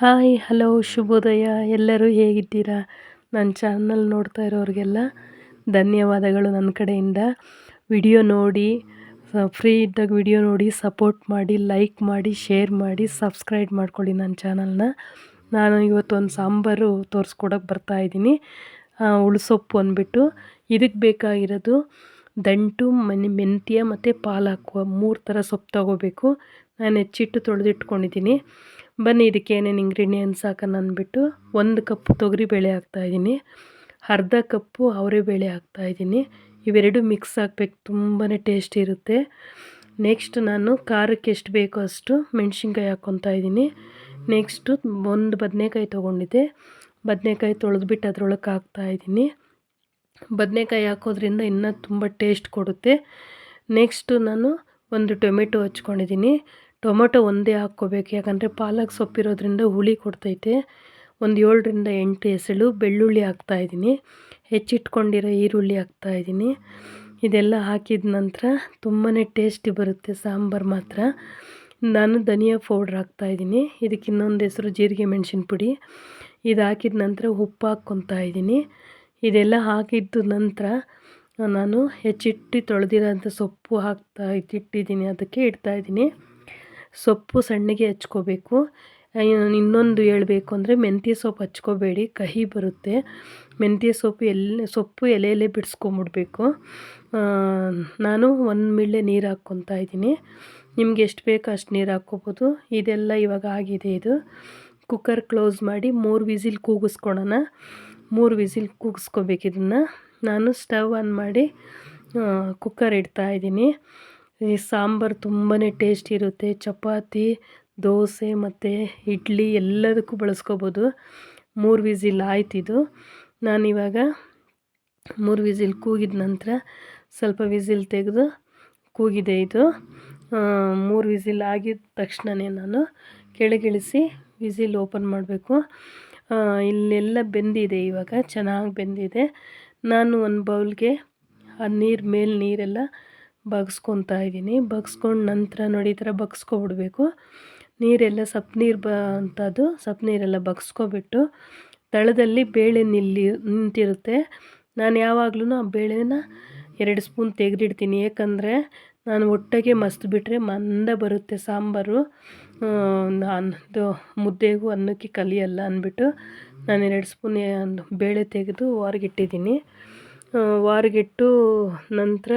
Hi, hello, ಶುಭೋದಯ. ಎಲ್ಲರೂ ಹೇಗಿದ್ದೀರಾ? ನನ್ನ ಚಾನಲ್ ನೋಡ್ತಾ ಇರೋರಿಗೆಲ್ಲ ಧನ್ಯವಾದಗಳು ನನ್ನ ಕಡೆಯಿಂದ. ವಿಡಿಯೋ ನೋಡಿ ಫ್ರೀ ಇದ್ದಾಗ ವಿಡಿಯೋ ನೋಡಿ, ಸಪೋರ್ಟ್ ಮಾಡಿ, ಲೈಕ್ ಮಾಡಿ, ಶೇರ್ ಮಾಡಿ, ಸಬ್ಸ್ಕ್ರೈಬ್ ಮಾಡ್ಕೊಳ್ಳಿ ನನ್ನ ಚಾನಲ್ನ. ನಾನು ಇವತ್ತೊಂದು ಸಾಂಬಾರು ತೋರಿಸ್ಕೊಡೋಕೆ ಬರ್ತಾಯಿದ್ದೀನಿ ಉಳ್ಸೊಪ್ಪು ಅಂದ್ಬಿಟ್ಟು. ಇದಕ್ಕೆ ಬೇಕಾಗಿರೋದು ದಂಟು, ಮನೆ, ಮೆಂತ್ಯ ಮತ್ತು ಪಾಲಾಕು ಮೂರು ಥರ ಸೊಪ್ಪು ತೊಗೋಬೇಕು. ನಾನು ಹೆಚ್ಚಿಟ್ಟು ತೊಳೆದಿಟ್ಕೊಂಡಿದ್ದೀನಿ. ಬನ್ನಿ, ಇದಕ್ಕೆ ಏನೇನು ಇಂಗ್ರೀಡಿಯೆಂಟ್ಸ್ ಹಾಕೋಣ ಅಂದ್ಬಿಟ್ಟು ಒಂದು ಕಪ್ಪು ತೊಗರಿಬೇಳೆ ಹಾಕ್ತಾಯಿದ್ದೀನಿ ಅರ್ಧ ಕಪ್ಪು ಅವರೆಬೇಳೆ ಹಾಕ್ತಾಯಿದ್ದೀನಿ ಇವೆರಡು ಮಿಕ್ಸ್ ಹಾಕ್ಬೇಕು ತುಂಬಾ ಟೇಸ್ಟ್ ಇರುತ್ತೆ. ನೆಕ್ಸ್ಟ್ ನಾನು ಖಾರಕ್ಕೆ ಎಷ್ಟು ಬೇಕೋ ಅಷ್ಟು ಮೆಣಸಿನ್ಕಾಯಿ ಹಾಕ್ಕೊತಾ ಇದ್ದೀನಿ. ನೆಕ್ಸ್ಟು ಒಂದು ಬದನೆಕಾಯಿ ತೊಗೊಂಡಿದ್ದೆ. ಬದನೆಕಾಯಿ ತೊಳೆದ್ಬಿಟ್ಟು ಅದ್ರೊಳಗೆ ಹಾಕ್ತಾಯಿದ್ದೀನಿ ಬದನೆಕಾಯಿ ಹಾಕೋದ್ರಿಂದ ಇನ್ನೂ ತುಂಬ ಟೇಸ್ಟ್ ಕೊಡುತ್ತೆ. ನೆಕ್ಸ್ಟು ನಾನು ಒಂದು ಟೊಮೆಟೊ ಹಚ್ಕೊಂಡಿದ್ದೀನಿ. ಟೊಮೊಟೊ ಒಂದೇ ಹಾಕ್ಕೋಬೇಕು. ಯಾಕಂದರೆ ಪಾಲಕ್ ಸೊಪ್ಪಿರೋದ್ರಿಂದ ಹುಳಿ ಕೊಡ್ತೈತೆ. ಒಂದು ಏಳರಿಂದ ಎಂಟು ಎಸಳು ಬೆಳ್ಳುಳ್ಳಿ ಹಾಕ್ತಾಯಿದ್ದೀನಿ ಹೆಚ್ಚಿಟ್ಕೊಂಡಿರೋ ಈರುಳ್ಳಿ ಹಾಕ್ತಾಯಿದ್ದೀನಿ ಇದೆಲ್ಲ ಹಾಕಿದ ನಂತರ ತುಂಬಾ ಟೇಸ್ಟಿ ಬರುತ್ತೆ ಸಾಂಬಾರು ಮಾತ್ರ. ನಾನು ಧನಿಯಾ ಪೌಡ್ರ್ ಹಾಕ್ತಾಯಿದ್ದೀನಿ ಇದಕ್ಕೆ ಇನ್ನೊಂದು ಹೆಸರು ಜೀರಿಗೆ ಮೆಣಸಿನ ಪುಡಿ. ಇದು ಹಾಕಿದ ನಂತರ ಉಪ್ಪು ಹಾಕ್ಕೊತಾ ಇದ್ದೀನಿ. ಇದೆಲ್ಲ ಹಾಕಿದ್ದು ನಂತರ ನಾನು ಹೆಚ್ಚಿಟ್ಟು ತೊಳೆದಿರೋಂಥ ಸೊಪ್ಪು ಹಾಕ್ತಾ ಇಟ್ಟಿದ್ದೀನಿ ಅದಕ್ಕೆ ಇಡ್ತಾಯಿದ್ದೀನಿ ಸೊಪ್ಪು ಸಣ್ಣಗೆ ಹಚ್ಕೋಬೇಕು. ಇನ್ನೊಂದು ಹೇಳಬೇಕು ಅಂದರೆ ಮೆಂತ್ಯ ಸೊಪ್ಪು ಹಚ್ಕೋಬೇಡಿ. ಕಹಿ ಬರುತ್ತೆ. ಮೆಂತ್ಯ ಸೊಪ್ಪು ಎಲ್ಲ ಸೊಪ್ಪು ಎಲೆಯಲ್ಲೇ ಬಿಡಿಸ್ಕೊಂಬಿಡ್ಬೇಕು. ನಾನು ಒಂದು ಮಿಳ್ಳೆ ನೀರು ಹಾಕ್ಕೊತಾ ಇದ್ದೀನಿ. ನಿಮ್ಗೆ ಎಷ್ಟು ಬೇಕೋ ಅಷ್ಟು ನೀರು ಹಾಕ್ಕೋಬೋದು. ಇದೆಲ್ಲ ಇವಾಗ ಆಗಿದೆ ಇದು. ಕುಕ್ಕರ್ ಕ್ಲೋಸ್ ಮಾಡಿ ಮೂರು ವಿಸಿಲ್ ಕೂಗಿಸ್ಕೊಳೋಣ. ಮೂರು ವಿಸಿಲ್ ಕೂಗಿಸ್ಕೋಬೇಕು ಇದನ್ನು. ನಾನು ಸ್ಟವ್ ಆನ್ ಮಾಡಿ ಕುಕ್ಕರ್ ಇಡ್ತಾಯಿದ್ದೀನಿ ಈ ಸಾಂಬಾರು ತುಂಬಾ ಟೇಸ್ಟ್ ಇರುತ್ತೆ. ಚಪಾತಿ, ದೋಸೆ ಮತ್ತು ಇಡ್ಲಿ ಎಲ್ಲದಕ್ಕೂ ಬಳಸ್ಕೋಬೋದು. ಮೂರು ವಿಸಿಲ್ ಆಯ್ತಿದು. ನಾನಿವಾಗ ಮೂರು ವಿಸಿಲ್ ಕೂಗಿದ ನಂತರ ಸ್ವಲ್ಪ ವಿಸಿಲ್ ತೆಗೆದು ಕೂಗಿದೆ ಇದು. ಮೂರು ವಿಸಿಲ್ ಆಗಿದ ತಕ್ಷಣವೇ ನಾನು ಕೆಳಗಿಳಿಸಿ ವಿಸಿಲ್ ಓಪನ್ ಮಾಡಬೇಕು. ಇಲ್ಲೆಲ್ಲ ಬೆಂದಿದೆ ಇವಾಗ, ಚೆನ್ನಾಗಿ ಬೆಂದಿದೆ. ನಾನು ಒಂದು ಬೌಲ್ಗೆ ಆ ನೀರು, ಮೇಲೆ ನೀರೆಲ್ಲ ಬಗ್ಸ್ಕೊತಾ ಇದ್ದೀನಿ ಬಗ್ಸ್ಕೊಂಡು ನಂತರ ನೋಡಿ ಈ ಥರ ಬಗ್ಸ್ಕೊಬಿಡ್ಬೇಕು. ನೀರೆಲ್ಲ ಸಪ್ ನೀರು ಬ ಅಂಥದ್ದು ಸಪ್ ನೀರೆಲ್ಲ ಬಗ್ಸ್ಕೊಬಿಟ್ಟು ತಳದಲ್ಲಿ ಬೇಳೆ ನಿಲ್ಲಿ, ನಿಂತಿರುತ್ತೆ. ನಾನು ಯಾವಾಗಲೂ ಆ ಬೇಳೆನ ಎರಡು ಸ್ಪೂನ್ ತೆಗೆದಿಡ್ತೀನಿ. ಏಕೆಂದರೆ ನಾನು ಒಟ್ಟಿಗೆ ಬಿಟ್ಟರೆ ಮಂದ ಬರುತ್ತೆ ಸಾಂಬಾರು. ಅದು ಮುದ್ದೆಗೂ ಅನ್ನಕ್ಕೆ ಕಲಿಯಲ್ಲ ಅಂದ್ಬಿಟ್ಟು ನಾನು ಎರಡು ಸ್ಪೂನ್ ಬೇಳೆ ತೆಗೆದು ವಾರಗಿಟ್ಟಿದ್ದೀನಿ. ವಾರಗಿಟ್ಟು ನಂತರ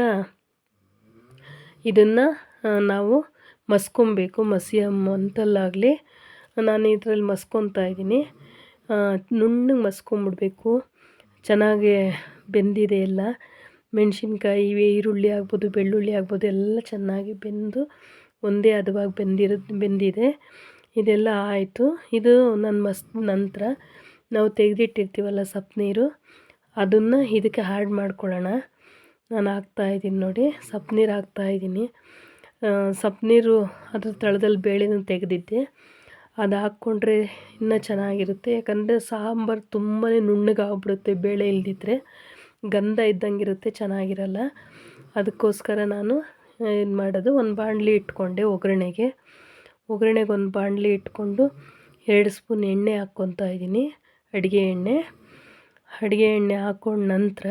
ಇದನ್ನು ನಾವು ಮಸ್ಕೊಬೇಕು. ಮಸಿ ಮಂತಲ್ಲಾಗಲಿ, ನಾನು ಇದರಲ್ಲಿ ಮಸ್ಕೊತಾ ಇದ್ದೀನಿ. ನುಣ್ಣಗೆ ಮಸ್ಕೊಂಬಿಡ್ಬೇಕು. ಚೆನ್ನಾಗಿ ಬೆಂದಿದೆ ಎಲ್ಲ. ಮೆಣಸಿನ್ಕಾಯಿ ಈರುಳ್ಳಿ ಆಗ್ಬೋದು, ಬೆಳ್ಳುಳ್ಳಿ ಆಗ್ಬೋದು, ಎಲ್ಲ ಚೆನ್ನಾಗಿ ಬೆಂದು ಒಂದೇ ಹದವಾಗಿ ಬೆಂದಿರೋದು ಬೆಂದಿದೆ. ಇದೆಲ್ಲ ಆಯಿತು. ಇದು ನನ್ನ ಮಸ್, ನಂತರ ನಾವು ತೆಗೆದಿಟ್ಟಿರ್ತೀವಲ್ಲ ಸಪ್ ನೀರು ಅದನ್ನು ಇದಕ್ಕೆ ಆ್ಯಡ್ ಮಾಡ್ಕೊಳ್ಳೋಣ. ನಾನು ಹಾಕ್ತಾಯಿದ್ದೀನಿ ನೋಡಿ ಸಪ್ ನೀರು ಹಾಕ್ತಾಯಿದ್ದೀನಿ ಸಪ್ ನೀರು ಅದ್ರ ತಳದಲ್ಲಿ ಬೇಳೆನ ತೆಗೆದಿದ್ದೆ. ಅದು ಹಾಕ್ಕೊಂಡ್ರೆ ಇನ್ನೂ ಚೆನ್ನಾಗಿರುತ್ತೆ. ಯಾಕಂದರೆ ಸಾಂಬಾರು ತುಂಬಾ ನುಣ್ಣಗಾಗ್ಬಿಡುತ್ತೆ ಬೇಳೆ ಇಲ್ದಿದ್ರೆ. ಗಂಧ ಇದ್ದಂಗಿರುತ್ತೆ, ಚೆನ್ನಾಗಿರಲ್ಲ. ಅದಕ್ಕೋಸ್ಕರ ನಾನು ಏನು ಮಾಡೋದು. ಒಂದು ಬಾಣಲಿ ಇಟ್ಕೊಂಡೆ ಒಗ್ಗರಣೆಗೆ. ಒಗ್ಗರಣೆಗೆ ಒಂದು ಬಾಣಲಿ ಇಟ್ಕೊಂಡು ಎರಡು ಸ್ಪೂನ್ ಎಣ್ಣೆ ಹಾಕ್ಕೊತಾ ಇದ್ದೀನಿ. ಅಡುಗೆ ಎಣ್ಣೆ. ಅಡುಗೆ ಎಣ್ಣೆ ಹಾಕ್ಕೊಂಡ ನಂತರ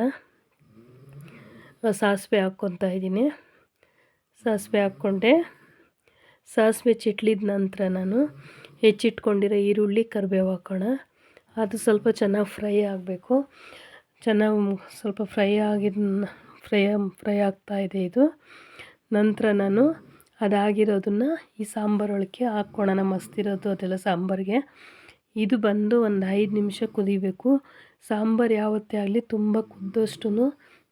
ಸಾಸಿವೆ ಹಾಕ್ಕೊತಾ ಇದ್ದೀನಿ. ಸಾಸಿವೆ ಹಾಕ್ಕೊಂಡೆ. ಸಾಸಿವೆ ಚಿಟ್ಲಿದ ನಂತರ ನಾನು ಹೆಚ್ಚಿಟ್ಕೊಂಡಿರೋ ಈರುಳ್ಳಿ ಕರಿಬೇವು ಹಾಕೋಣ. ಅದು ಸ್ವಲ್ಪ ಚೆನ್ನಾಗಿ ಫ್ರೈ ಆಗಬೇಕು. ಚೆನ್ನಾಗಿ ಸ್ವಲ್ಪ ಫ್ರೈ ಆಗಿದ ಫ್ರೈ ಫ್ರೈ ಆಗ್ತಾ ಇದೆ ಇದು. ನಂತರ ನಾನು ಅದಾಗಿರೋದನ್ನು ಈ ಸಾಂಬಾರೊಳಗೆ ಹಾಕ್ಕೊಳೋಣ. ಮಸ್ತಿರೋದು ಅದೆಲ್ಲ ಸಾಂಬಾರಿಗೆ. ಇದು ಬಂದು ಒಂದು ಐದು ನಿಮಿಷ ಕುದಿಬೇಕು. ಸಾಂಬಾರು ಯಾವತ್ತೇ ಆಗಲಿ ತುಂಬ ಕುದ್ದಷ್ಟು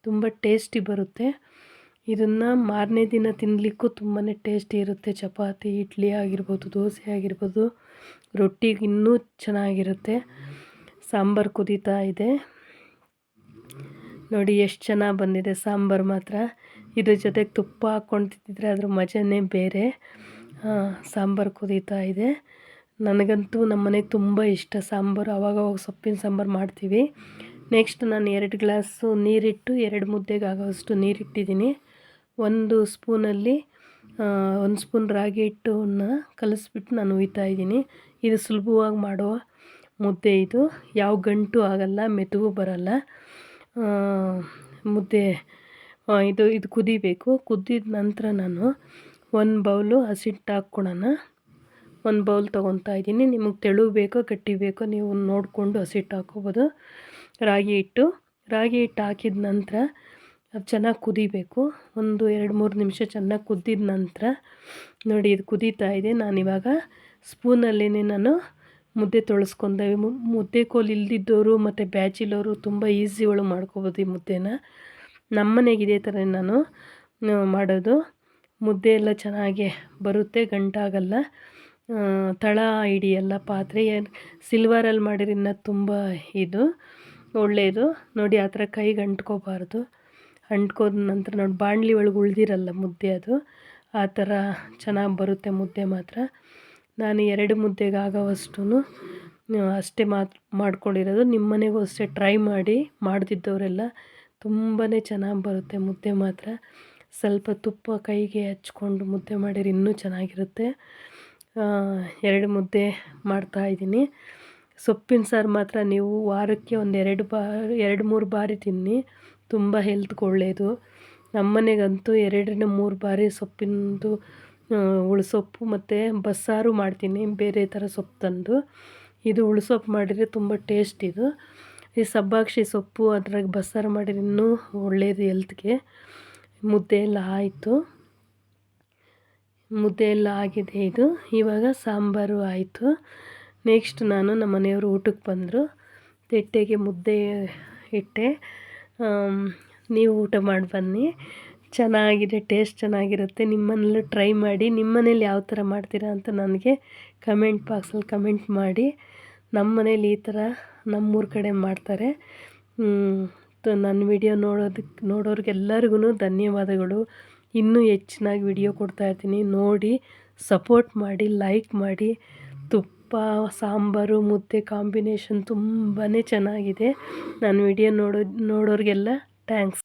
ತುಂಬ ಟೇಸ್ಟಿ ಬರುತ್ತೆ. ಇದನ್ನು ಮಾರನೇ ದಿನ ತಿನ್ನಲಿಕ್ಕೂ ತುಂಬಾ ಟೇಸ್ಟಿ ಇರುತ್ತೆ. ಚಪಾತಿ, ಇಡ್ಲಿ ಆಗಿರ್ಬೋದು, ದೋಸೆ ಆಗಿರ್ಬೋದು ರೊಟ್ಟಿಗೆ ಇನ್ನೂ ಚೆನ್ನಾಗಿರುತ್ತೆ. ಸಾಂಬಾರು ಕುದೀತಾ ಇದೆ. ನೋಡಿ ಎಷ್ಟು ಚೆನ್ನಾಗಿ ಬಂದಿದೆ ಸಾಂಬಾರು ಮಾತ್ರ. ಇದ್ರ ಜೊತೆಗೆ ತುಪ್ಪ ಹಾಕ್ಕೊಂಡು ತಿಂತಿದ್ರೆ ಅದ್ರ ಮಜನೇ ಬೇರೆ. ಸಾಂಬಾರು ಕುದೀತಾ ಇದೆ. ನನಗಂತೂ ನಮ್ಮ ಮನೆಗೆ ತುಂಬ ಇಷ್ಟ ಸಾಂಬಾರು. ಅವಾಗವಾಗ ಸೊಪ್ಪಿನ ಸಾಂಬಾರು ಮಾಡ್ತೀವಿ. ನೆಕ್ಸ್ಟ್ ನಾನು ಎರಡು ಗ್ಲಾಸು ನೀರಿಟ್ಟು ಎರಡು ಮುದ್ದೆಗೆ ಆಗೋಷ್ಟು ನೀರಿಟ್ಟಿದ್ದೀನಿ. ಒಂದು ಸ್ಪೂನಲ್ಲಿ ಒಂದು ಸ್ಪೂನ್ ರಾಗಿ ಹಿಟ್ಟನ್ನ ಕಲಿಸ್ಬಿಟ್ಟು ನಾನು ಉಯ್ತಾ ಇದ್ದೀನಿ. ಇದು ಸುಲಭವಾಗಿ ಮಾಡುವ ಮುದ್ದೆ ಇದು. ಯಾವ ಗಂಟು ಆಗಲ್ಲ ಮೆತ್ತಗೂ ಬರಲ್ಲ. ಮುದ್ದೆ ಇದು ಇದು ಕುದಿಬೇಕು. ಕುದ್ದಿದ ನಂತರ ನಾನು ಒಂದು ಬೌಲು ಹಸಿಟ್ಟು ಹಾಕ್ಕೊಳೋಣ ಒಂದು ಬೌಲ್ ತೊಗೊತಾ ಇದ್ದೀನಿ. ನಿಮಗೆ ತೆಳು ಬೇಕೋ ಗಟ್ಟಿ ಬೇಕೋ ನೀವು ನೋಡಿಕೊಂಡು ಹಸಿಟ್ಟು ಹಾಕೋಬೋದು ರಾಗಿ ಹಿಟ್ಟು. ರಾಗಿ ಹಿಟ್ಟು ಹಾಕಿದ ನಂತರ ಅದು ಚೆನ್ನಾಗಿ ಕುದಿಬೇಕು. ಒಂದು ಎರಡು ಮೂರು ನಿಮಿಷ ಚೆನ್ನಾಗಿ ಕುದ್ದಿದ ನಂತರ ನೋಡಿ ಇದು ಕುದೀತಾ ಇದೆ. ನಾನಿವಾಗ ಸ್ಪೂನಲ್ಲಿ ನಾನು ಮುದ್ದೆ ತೊಳಸ್ಕೊಂಡೆ. ಮುದ್ದೆ ಕೋಲು ಇಲ್ದಿದ್ದವರು ಮತ್ತು ಬ್ಯಾಚಿಲವರು ತುಂಬ ಈಸಿ ಒಳಗೆ ಮಾಡ್ಕೋಬೋದು ಈ ಮುದ್ದೆನ. ನಮ್ಮನೆಗೆ ಇದೇ ಥರ ನಾನು ಮಾಡೋದು. ಮುದ್ದೆ ಎಲ್ಲ ಚೆನ್ನಾಗೆ ಬರುತ್ತೆ, ಗಂಟಾಗಲ್ಲ. ತಳ ಹಿಡಿಯಲ್ಲ ಪಾತ್ರೆ ಏನು ಸಿಲ್ವರಲ್ಲಿ ಇನ್ನೂ ತುಂಬ ಇದು ಒಳ್ಳೆಯದು ನೋಡಿ ಆ ಥರ ಕೈಗೆ ಅಂಟ್ಕೋಬಾರ್ದು. ಅಂಟ್ಕೋದ ನಂತರ ನೋಡಿ, ಬಾಣಲಿ ಒಳಗೆ ಉಳ್ದಿರಲ್ಲ ಮುದ್ದೆ ಅದು ಆ ಥರ ಚೆನ್ನಾಗಿ ಬರುತ್ತೆ ಮುದ್ದೆ ಮಾತ್ರ. ನಾನು ಎರಡು ಮುದ್ದೆಗೆ ಆಗೋವಷ್ಟು ಅಷ್ಟೇ ಮಾತ್, ಮಾಡ್ಕೊಂಡಿರೋದು. ನಿಮ್ಮ ಮನೆಗೂ ಅಷ್ಟೇ ಟ್ರೈ ಮಾಡಿ ಮಾಡ್ತಿದ್ದವರೆಲ್ಲ ತುಂಬಾ ಚೆನ್ನಾಗಿ ಬರುತ್ತೆ ಮುದ್ದೆ ಮಾತ್ರ. ಸ್ವಲ್ಪ ತುಪ್ಪ ಕೈಗೆ ಹಚ್ಕೊಂಡು ಮುದ್ದೆ ಮಾಡಿದ್ರೆ ಇನ್ನೂ ಚೆನ್ನಾಗಿರುತ್ತೆ. ಎರಡು ಮುದ್ದೆ ಮಾಡ್ತಾಯಿದ್ದೀನಿ ಸೊಪ್ಪಿನ ಸಾರು ಮಾತ್ರ ನೀವು ವಾರಕ್ಕೆ ಒಂದು ಎರಡು ಬಾರಿ ಎರಡು ಮೂರು ಬಾರಿ ತಿನ್ನಿ. ತುಂಬ ಹೆಲ್ತ್ಗೆ ಒಳ್ಳೆಯದು ನಮ್ಮನೆಗಂತೂ ಎರಡರಿಂದ ಮೂರು ಬಾರಿ ಸೊಪ್ಪಿನದು ಉಳ್ಸೊಪ್ಪು ಮತ್ತು ಬಸ್ಸಾರು ಮಾಡ್ತೀನಿ. ಬೇರೆ ಥರ ಸೊಪ್ಪು ತಂದು. ಇದು ಉಳ್ಸೊಪ್ಪು ಮಾಡಿದರೆ ತುಂಬ ಟೇಸ್ಟ್ ಇದು. ಈ ಸಬ್ಬಾಕ್ಷಿ ಸೊಪ್ಪು ಅದ್ರಾಗ ಬಸ್ಸಾರು ಮಾಡಿದ್ರೆ ಇನ್ನೂ ಒಳ್ಳೆಯದು ಹೆಲ್ತ್ಗೆ ಮುದ್ದೆ ಎಲ್ಲ ಆಯಿತು. ಮುದ್ದೆ ಎಲ್ಲ ಆಗಿದೆ ಇದು. ಇವಾಗ ಸಾಂಬಾರು ಆಯಿತು. ನೆಕ್ಸ್ಟ್ ನಾನು ನಮ್ಮ ಮನೆಯವರು ಊಟಕ್ಕೆ ಬಂದರು. ತೆಟ್ಟೆಗೆ ಮುದ್ದೆ ಇಟ್ಟೆ. ನೀವು ಊಟ ಮಾಡಿ ಬನ್ನಿ. ಚೆನ್ನಾಗಿದೆ ಟೇಸ್ಟ್ ಚೆನ್ನಾಗಿರುತ್ತೆ. ನಿಮ್ಮನೇಲೂ ಟ್ರೈ ಮಾಡಿ. ನಿಮ್ಮನೇಲಿ ಯಾವ ಥರ ಮಾಡ್ತೀರಾ ಅಂತ ನನಗೆ ಕಮೆಂಟ್ ಬಾಕ್ಸಲ್ಲಿ ಕಮೆಂಟ್ ಮಾಡಿ. ನಮ್ಮ ಮನೇಲಿ ಈ ಥರ ನಮ್ಮೂರ ಕಡೆ ಮಾಡ್ತಾರೆ. ನನ್ನ ವಿಡಿಯೋ ನೋಡೋದಕ್ಕೆ ನೋಡೋರಿಗೆಲ್ಲರಿಗೂ ಧನ್ಯವಾದಗಳು. ಇನ್ನೂ ಹೆಚ್ಚಿನಾಗಿ ವಿಡಿಯೋ ಕೊಡ್ತಾ ಇರ್ತೀನಿ. ನೋಡಿ, ಸಪೋರ್ಟ್ ಮಾಡಿ, ಲೈಕ್ ಮಾಡಿ. ತುಪ್ಪ, ಸಾಂಬಾರು, ಮುದ್ದೆ ಕಾಂಬಿನೇಷನ್ ತುಂಬಾ ಚೆನ್ನಾಗಿದೆ. ನನ್ನ ವಿಡಿಯೋ ನೋಡೋ ನೋಡೋರಿಗೆಲ್ಲ ಥ್ಯಾಂಕ್ಸ್.